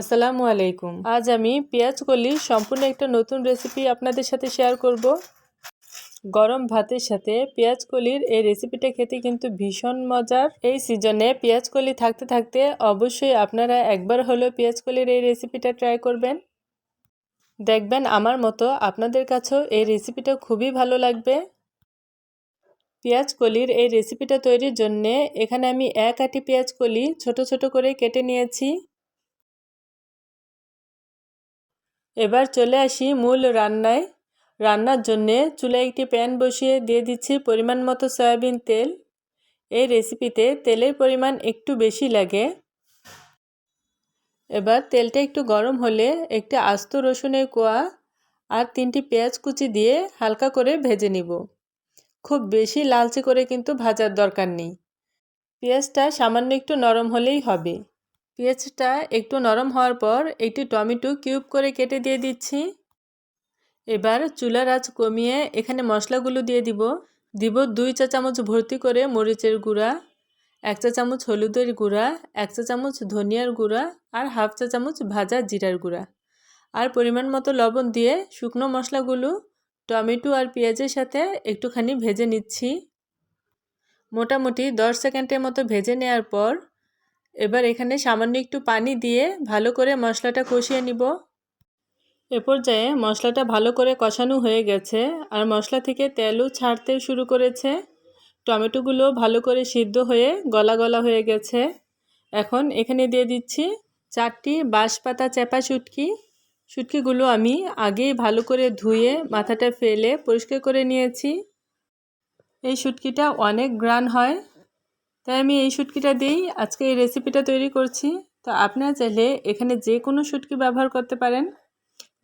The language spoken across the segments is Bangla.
আসসালামু আলাইকুম। আজ আমি পেঁয়াজ কলি সম্পূর্ণ একটা নতুন রেসিপি আপনাদের সাথে শেয়ার করব। গরম ভাতের সাথে পেঁয়াজ কলির এই রেসিপিটা খেতে কিন্তু ভীষণ মজার। এই সিজনে পেঁয়াজ কলি থাকতে থাকতে অবশ্যই আপনারা একবার হলেও পেঁয়াজ কলির এই রেসিপিটা ট্রাই করবেন। দেখবেন আমার মতো আপনাদের কাছেও এই রেসিপিটা খুবই ভালো লাগবে। পেঁয়াজ কলির এই রেসিপিটা তৈরির জন্যে এখানে আমি এক আটি পেঁয়াজ কলি ছোট ছোট করে কেটে নিয়েছি। এবার চলে আসি মূল রান্নায়। রান্নার জন্যে চুলায় একটি প্যান বসিয়ে দিয়ে দিচ্ছি পরিমাণ মতো সয়াবিন তেল। এই রেসিপিতে তেলের পরিমাণ একটু বেশি লাগে। এবার তেলটা একটু গরম হলে একটি আস্ত রসুনের কোয়া আর তিনটি পেঁয়াজ কুচি দিয়ে হালকা করে ভেজে নিব। খুব বেশি লালচে করে কিন্তু ভাজার দরকার নেই। পেঁয়াজটা সামান্য একটু নরম হলেই হবে। পেঁয়াজটা একটু নরম হওয়ার পর একটি টমেটো কিউব করে কেটে দিয়ে দিচ্ছি। এবার চুলার আঁচ কমিয়ে এখানে মশলাগুলো দিয়ে দিব। দিব দুই চা চামচ ভর্তি করে মরিচের গুঁড়া, এক চা চামচ হলুদের গুঁড়া, এক চা চামচ ধনিয়ার গুঁড়া আর হাফ চা চামচ ভাজা জিরার গুঁড়া। আর পরিমাণ মতো লবণ দিয়ে শুকনো মশলাগুলো টমেটো আর পেঁয়াজের সাথে একটুখানি ভেজে নিচ্ছি। মোটামুটি দশ সেকেন্ডের মতো ভেজে নেওয়ার পর এবার এখানে সামান্য একটু পানি দিয়ে ভালো করে মশলাটা কষিয়ে নিব। এ পর্যায়ে মশলাটা ভালো করে কষানো হয়ে গেছে আর মশলা থেকে তেলও ছাড়তে শুরু করেছে। টমেটোগুলো ভালো করে সিদ্ধ হয়ে গলা গলা হয়ে গেছে। এখন এখানে দিয়ে দিচ্ছি চারটি বাঁশপাতা চেপা শুটকি। শুটকিগুলো আমি আগেই ভালো করে ধুয়ে মাথাটা ফেলে পরিষ্কার করে নিয়েছি। এই শুটকিটা অনেক গ্রান হয়। তাই আমি এই শুটকিটা দিয়েই আজকে এই রেসিপিটা তৈরি করছি। তো আপনারা চাইলে এখানে যে কোনো শুটকি ব্যবহার করতে পারেন।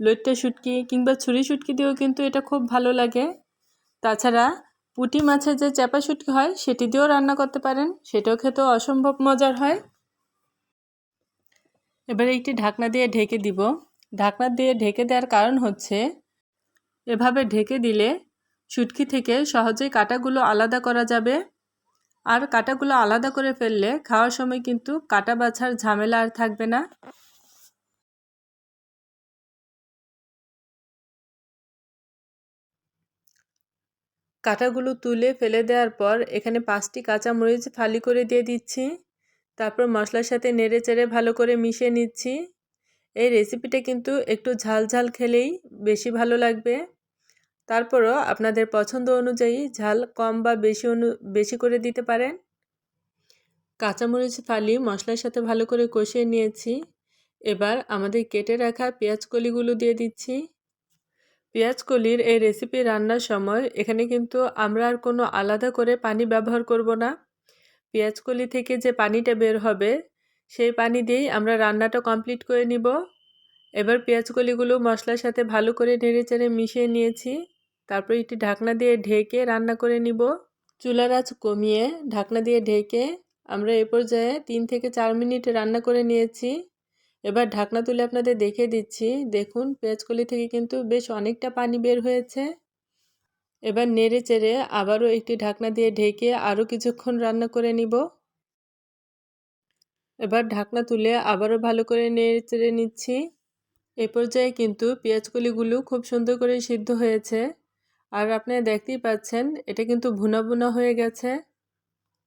লইট্টা শুটকি কিংবা ছুরি শুটকি দিয়েও কিন্তু এটা খুব ভালো লাগে। তাছাড়া পুটি মাছের যে চাপা শুটকি হয়, সেটি দিয়েও রান্না করতে পারেন। সেটাও খেতেও অসম্ভব মজার হয়। এবারে একটি ঢাকনা দিয়ে ঢেকে দিব। ঢাকনা দিয়ে ঢেকে দেওয়ার কারণ হচ্ছে, এভাবে ঢেকে দিলে শুটকি থেকে সহজেই কাটাগুলো আলাদা করা যাবে। আর কাটাগুলো আলাদা করে ফেললে খাওয়ার সময় কিন্তু কাটা বাছার ঝামেলা আর থাকবে না। কাঁটাগুলো তুলে ফেলে দেওয়ার পর এখানে পাঁচটি কাঁচামরিচ ফালি করে দিয়ে দিচ্ছি। তারপর মশলার সাথে নেড়ে চেড়ে ভালো করে মিশিয়ে নিচ্ছি। এই রেসিপিটা কিন্তু একটু ঝাল ঝাল খেলেই বেশি ভালো লাগবে। তারপরও আপনাদের পছন্দ অনুযায়ী ঝাল কম বা বেশি অনু, বেশি করে দিতে পারেন? কাঁচামরিচ ফালি মশলার সাথে ভালো করে কষিয়ে নিয়েছি। এবার আমাদের কেটে রাখা পেঁয়াজ কলিগুলো দিয়ে দিচ্ছি। পেঁয়াজ কলির এই রেসিপি রান্নার সময় এখানে কিন্তু আমরা আর কোনো আলাদা করে পানি ব্যবহার করব না। পেঁয়াজ কলি থেকে যে পানিটা বের হবে, সেই পানি দিয়েই আমরা রান্নাটা কমপ্লিট করে নিব। এবার পেঁয়াজ কলিগুলো মশলার সাথে ভালো করে নেড়ে চেড়ে মিশিয়ে নিয়েছি। তারপর একটি ঢাকনা দিয়ে ঢেকে রান্না করে নিব। চুলার আঁচ কমিয়ে ঢাকনা দিয়ে ঢেকে আমরা এ পর্যায়ে তিন থেকে চার মিনিট রান্না করে নিয়েছি। এবার ঢাকনা তুলে আপনাদের দেখে দিচ্ছি। দেখুন, পেঁয়াজকলি থেকে কিন্তু বেশ অনেকটা পানি বের হয়েছে। এবার নেড়ে চেড়ে আবারও একটি ঢাকনা দিয়ে ঢেকে আরও কিছুক্ষণ রান্না করে নিব। এবার ঢাকনা তুলে আবারও ভালো করে নেড়ে চেড়ে নিচ্ছি। এ পর্যায়ে কিন্তু পেঁয়াজকলিগুলো খুব সুন্দর করে সিদ্ধ হয়েছে। আর আপনারা দেখতেই পাচ্ছেন, এটা কিন্তু ভুনা ভুনা হয়ে গেছে।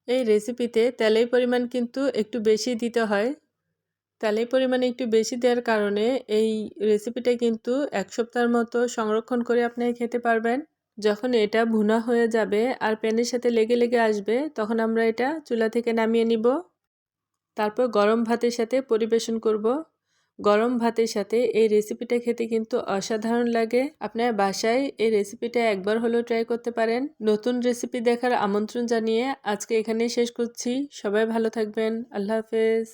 এই রেসিপিতে তেলের পরিমাণ কিন্তু একটু বেশি দিতে হয়। তেলের পরিমাণ একটু বেশি দেওয়ার কারণে এই রেসিপিটা কিন্তু এক সপ্তাহের মতো সংরক্ষণ করে আপনি খেতে পারবেন। যখন এটা ভুনা হয়ে যাবে আর প্যানের সাথে লেগে লেগে আসবে, তখন আমরা এটা চুলা থেকে নামিয়ে নিব। তারপর গরম ভাতের সাথে পরিবেশন করব। গরম ভাতের সাথে এই রেসিপিটা খেতে কিন্তু অসাধারণ লাগে। আপনার বাসায় এই রেসিপিটা একবার হলেও ট্রাই করতে পারেন। নতুন রেসিপি দেখার আমন্ত্রণ জানিয়ে আজকে এখানেই শেষ করছি। সবাই ভালো থাকবেন। আল্লাহ হাফেজ।